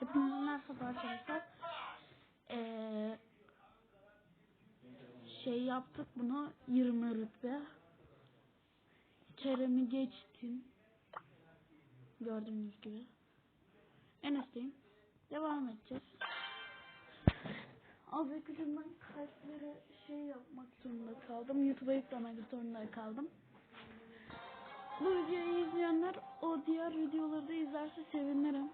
Hepinize merhaba arkadaşlar. Ee, şey yaptık bunu 20 rütbe. Kerem'i geçtim. Gördüğünüz gibi. En üstteyim. Devam edeceğiz. Az önceden kalplere şey yapmak zorunda kaldım. YouTube'a yüklemek zorunda kaldım. Bu videoyu izleyenler o diğer videoları da izlerse sevinirim.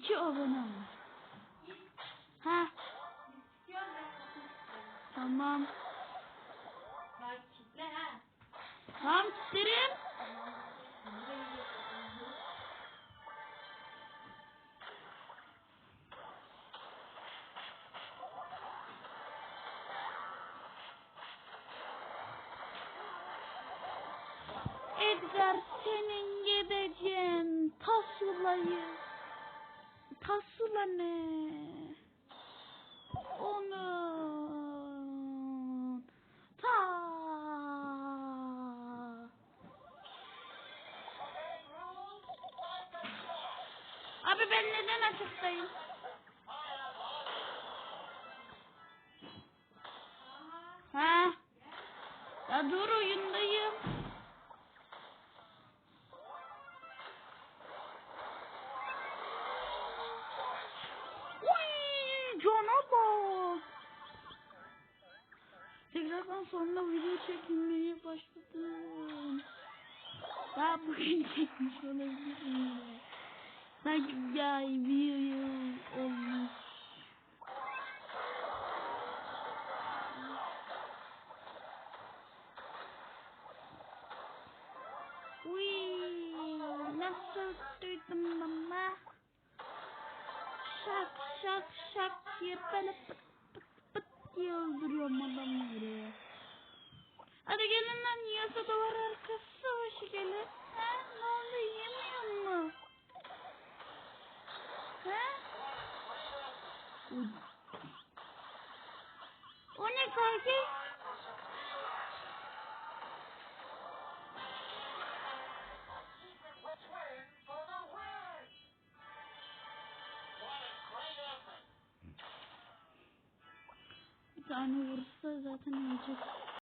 İki abone var. Ha tamam. Bak. Tamam. Edgar senin gebeceğin tasulayı. Tasula ne? Onu. Ta. Abi ben neden açıktayım? Ha? Ya dur oyundayım. Tekrardan sonra video çekmeye başladım. Daha bugün çekmiş olabilirim. Sanki bir bir yıl olmuş. Nasıl duydum ama? Şak şak şak diye diye öldürüyorum adamları. Hadi gelin lan yiyorsa duvar arkası savaşı gelin. Ha ne oldu yemiyor mu? Ha? Uy. Tane vursa zaten ölecek.